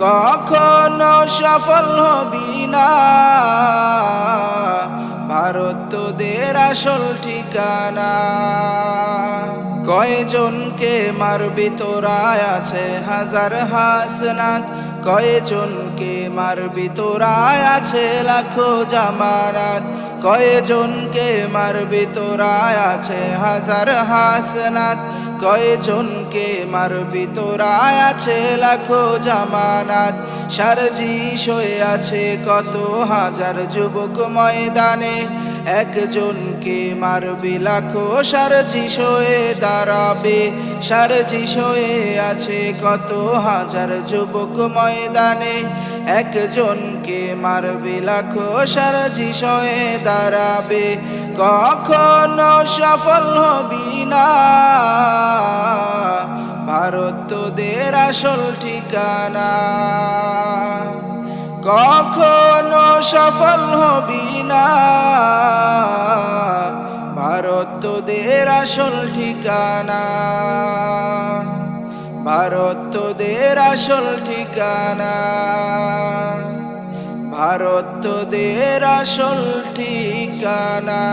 কখনো সফল হবি না। ভারত তোদের আসল ঠিকানা। কয়জনকে মারবি তোরা আছে? হাজার হাসনাত। কয়জনকে মারবি? তোরা আছে লাখো জামানাত। কয়জনকে মারবি? তোরা আছে হাজার হাসনাত। কয়জনকে মারবি? তোরা আছে লাখো জামানাত। সারজি শয়ে আছে কত হাজার যুবক ময়দানে। একজনকে মারবে লাখো সারজি শয়ে দাঁড়াবে, সারজি শয়ে আছে কত হাজার যুবক ময়দানে। একজনকে মারবে লাখো সারজি শয়ে দাঁড়াবে, কখনো সফল হবি না। ভারত তোদের আসল ঠিকানা কখনো সফল হবি না। ভারত তোদের আসল ঠিকানা। ভারত তোদের আসল ঠিকানা। ভারত তোদের আসল ঠিকানা।